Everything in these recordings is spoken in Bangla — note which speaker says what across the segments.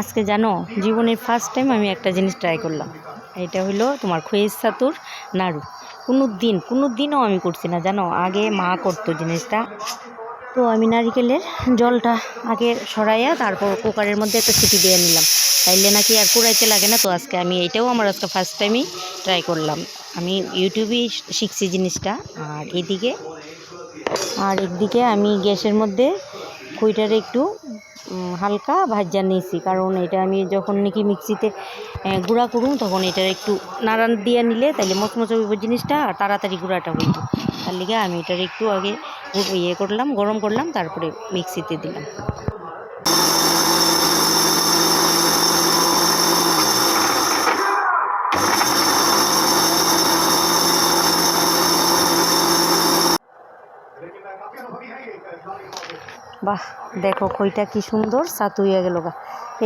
Speaker 1: আজকে জানো, জীবনের ফার্স্ট টাইম আমি একটা জিনিস ট্রাই করলাম। এটা হলো তোমার খয়ের সাতুর নাড়ু। কোনো দিন কোনো দিনও আমি করছি না, জানো? আগে মা করতো জিনিসটা। তো আমি নারিকেলের জলটা আগে সরাইয়া তারপর কুকারের মধ্যে একটা সিটি দিয়ে নিলাম। তাইলে নাকি আর কুড়াইতে লাগে না, তো আজকে আমি এটাও আমার আজকে ফার্স্ট টাইমই ট্রাই করলাম। আমি ইউটিউবেই শিখছি জিনিসটা, আর এদিকে, আর একদিকে আমি গ্যাসের মধ্যে খুইটারে একটু হালকা ভাজা নিয়েছি। কারণ এটা আমি যখন নাকি মিক্সিতে গুঁড়া করুম, তখন এটা একটু নাড়ান দিয়ে নিলে তাহলে মচমচে হইব জিনিসটা আর তাড়াতাড়ি গুঁড়াটা হইব। তার লিগে আমি এটার একটু আগে ইয়ে করলাম, গরম করলাম, তারপরে মিক্সিতে দিলাম। বাহ, দেখো খইটা কি সুন্দর, সাতু হইয়া গেল গা।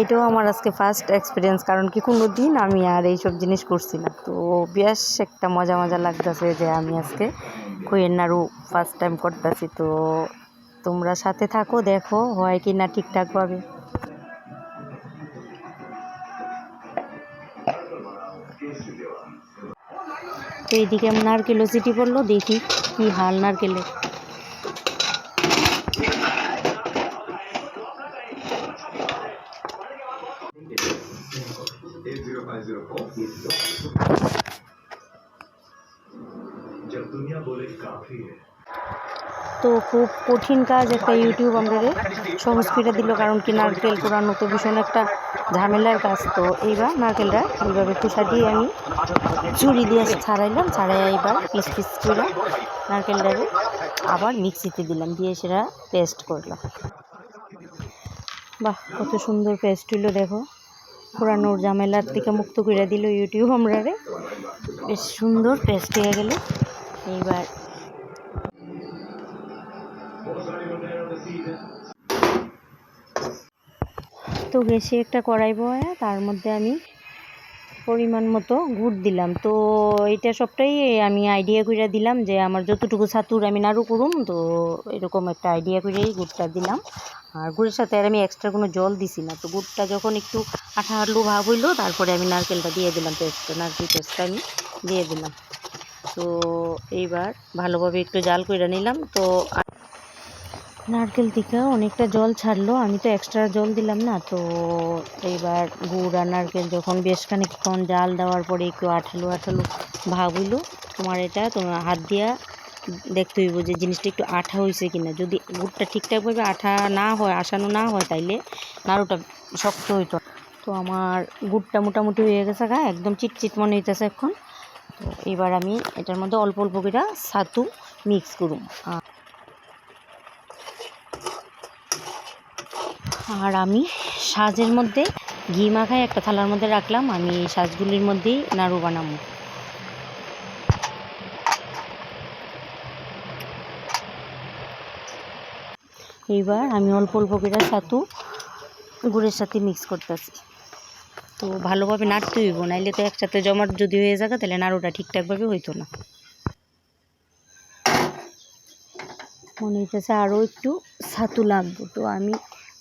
Speaker 1: এটাও আমার আজকে ফার্স্ট এক্সপিরিয়েন্স কারণ কি কোনো দিন আমি আর এইসব জিনিস করছি না। তো বেশ একটা মজা মজা লাগতেছে যে আমি আজকে খইয়ের নাড়ু ফার্স্ট টাইম করতেছি। তো তোমরা সাথে থাকো, দেখো হয় কি না ঠিকঠাকভাবে তো এইদিকে নারকেলও সিটি পড়ল, দেখি কি হাল নারকেলের।
Speaker 2: जब दुनिया बोले काफी है
Speaker 1: তো খুব কঠিন কাজ একটা ইউটিউব আমাদের সহজ করে দিল কারণ কি নারকেল কোরানো তো ভীষণ একটা ঝামেলার কাজ তো এইবার নারকেলটা এইভাবে কুসা দিয়ে আমি চুরি দিয়ে ছাড়াইলাম ছাড়াই এবার পিস পিস করে নারকেলটাকে আবার মিক্সিতে দিলাম দিয়ে সেটা পেস্ট করলাম বাহ কত সুন্দর পেস্ট হইলো দেখো পুরানোর ঝামেলার থেকে মুক্ত করে দিল ইউটিউব আমরা বেশ সুন্দর পেস্ট হয়ে গেল। এইবার তো গেছি একটা কড়াই বয়া, তার মধ্যে আমি পরিমাণ মতো গুড় দিলাম। তো এটা সবটাই আমি আইডিয়া করে দিলাম যে আমার যতটুকু ছাতুর আমি নাড়ু করুম, তো এরকম একটা আইডিয়া করেই গুড়টা দিলাম। আর গুড়ের সাথে আর আমি এক্সট্রা কোনো জল দিছি না। তো গুড়টা যখন একটু আঠা আলু ভাব হইল, তারপরে আমি নারকেলটা দিয়ে দিলাম পেস্টটা। নারকেল পেস্টটা আমি দিয়ে দিলাম। তো এইবার ভালোভাবে একটু জাল করে নিলাম। তো নারকেল থেকে অনেকটা জল ছাড়লো। আমি তো এক্সট্রা জল দিলাম না, তো এইবার গুড় আর নারকেল যখন বেশ খানিকক্ষণ জাল দেওয়ার পরে একটু আঠালো আঠালো ভাব হইল তোমার এটা, তোমার হাত দিয়া দেখতে হইব যে জিনিসটা একটু আঠা হয়েছে কিনা। যদি গুড়টা ঠিকঠাকভাবে আঠা না হয়, আসানো না হয় তাইলে নাড়ুটা শক্ত হইতো। তো আমার গুড়টা মোটামুটি হয়ে গেছে গা, একদম চিটচিট মনে হইতেছে এখন। তো এবার আমি এটার মধ্যে অল্প অল্প করে ছাতু মিক্স করুম। আর আমি সাজের মধ্যে ঘি মাখায় একটা থালার মধ্যে রাখলাম, আমি এই সাজগুলির মধ্যেই নাড়ু বানাবো। এইবার আমি অল্প অল্প করে ছাতু গুড়ের সাথে মিক্স করতেছি। তো ভালোভাবে নাড়তে হইব, নাইলে তো একসাথে জমাট যদি হয়ে যাবে, তাহলে নাড়ুটা ঠিকঠাকভাবে হইতো না। মনে হইতেছে আরও একটু ছাতু লাগবে, তো আমি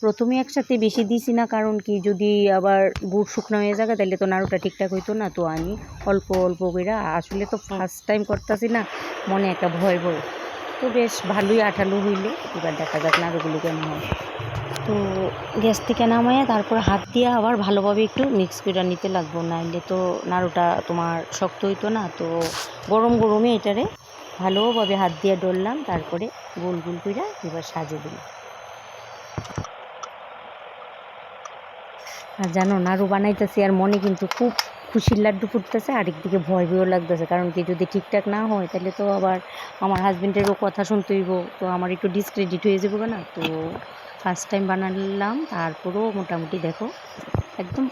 Speaker 1: প্রথমে একসাথে বেশি দিছি না, কারণ কি যদি আবার গুড় শুকনো হয়ে যাবে, তাহলে তো নাড়ুটা ঠিকঠাক হইতো না, তো আমি অল্প অল্প করে, আসলে তো ফার্স্ট টাইম করতেছি না, মনে একটা ভয় ভয়। তো বেশ ভালোই আঠালো হইলে, এবার দেখা যাক নাড়ুগুলো কেমন হয়। তো গ্যাস থেকে নামাইয়া তারপর হাত দিয়ে আবার ভালোভাবে একটু মিক্স করে নিতে লাগবো, নাইলে তো নাড়ুটা তোমার শক্ত হইতো না, তো গরম গরমে এটারে ভালোভাবে হাত দিয়ে ডললাম, তারপরে গোল গোল করে এবার সাজে দিলাম। আর জানো, নাড়ু বানাইতেছি আর মনে কিন্তু খুব খুশির লাড্ডু ফুটতেছে আর একদিকে ভয় ভয়ও লাগতেছে। কারণ কি যদি ঠিকঠাক না হয়, তাহলে তো আবার আমার হাজব্যান্ডেরও কথা শুনতে হইব, তো আমার একটু ডিসক্রেডিট হয়ে যাব না? তো ফার্স্ট টাইম বানালাম, তারপরেও মোটামুটি দেখো, একদম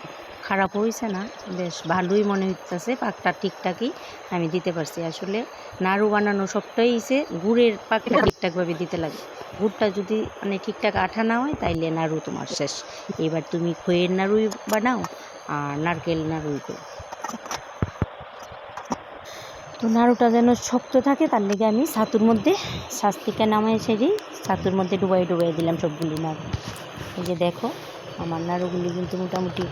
Speaker 1: খারাপ হয়েছে না। বেশ ভালোই মনে হইতেছে পাকটা ঠিকঠাকই আমি দিতে পারছি। আসলে নাড়ু বানানো সবটাই হচ্ছে গুড়ের পাকটা ঠিকঠাকভাবে দিতে লাগে। গুড়টা যদি মানে ঠিকঠাক আঠা না হয় তাইলে নাড়ু তোমার শেষ। এবার তুমি খইয়ের নাড়ুই বানাও আর নারকেল নাড়ুই করো। তো নাড়ুটা যেন শক্ত থাকে তার লেগে আমি ছাতুর মধ্যে শাস্তিকা নামাই ছেড়ে ছাতুর মধ্যে ডুবাই ডুবাই দিলাম সবগুলি নাড়ু। এই যে দেখো আমার নাড়ুগুলি কিন্তু মোটামুটি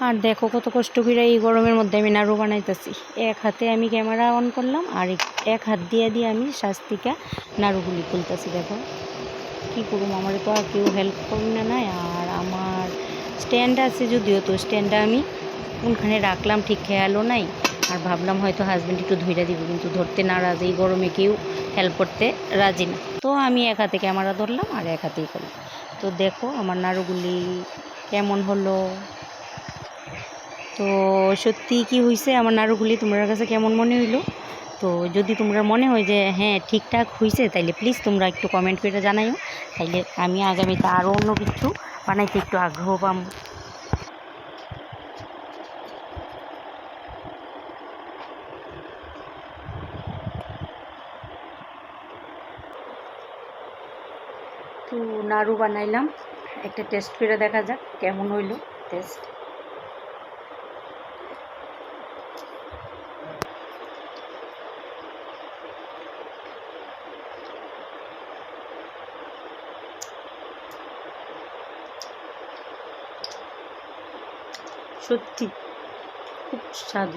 Speaker 1: আর দেখো কত কষ্ট করে এই গরমের মধ্যে আমি নাড়ু বানাইতেছি। এক হাতে আমি ক্যামেরা অন করলাম আর এক- হাত দিয়ে দিয়ে আমি শাস্তিকা নাড়ুগুলি খুলতেছি, দেখো। কী করুম, আমার তো আর কেউ হেল্প করুন না নাই আর আমার স্ট্যান্ড আছে যদিও তো স্ট্যান্ডটা আমি কোনখানে রাখলাম ঠিক খেয়ালও নাই। আর ভাবলাম হয়তো হাজব্যান্ড একটু ধইরা দিব, কিন্তু ধরতে নারাজ এই গরমে কেউ হেল্প করতে রাজি না। তো আমি এক হাতে ক্যামেরা ধরলাম আর এক হাতেই করলাম। তো দেখো আমার নাড়ুগুলি কেমন হলো? তো সত্যি কি হয়েছে আমার নাড়ুগুলি তোমার কাছে কেমন মনে হইল? তো যদি তোমরা মনে হয় যে হ্যাঁ ঠিকঠাক হয়েছে তাইলে প্লিজ তোমরা একটু কমেন্ট করে জানাইও। তাইলে আমি আগামীতে আরও অন্য কিছু বানাইতে একটু আগ্রহ পাম। তো নাড়ু বানাইলাম। একটা টেস্ট করে দেখা যাক কেমন হইল টেস্ট সত্যি। খুব স্বাদ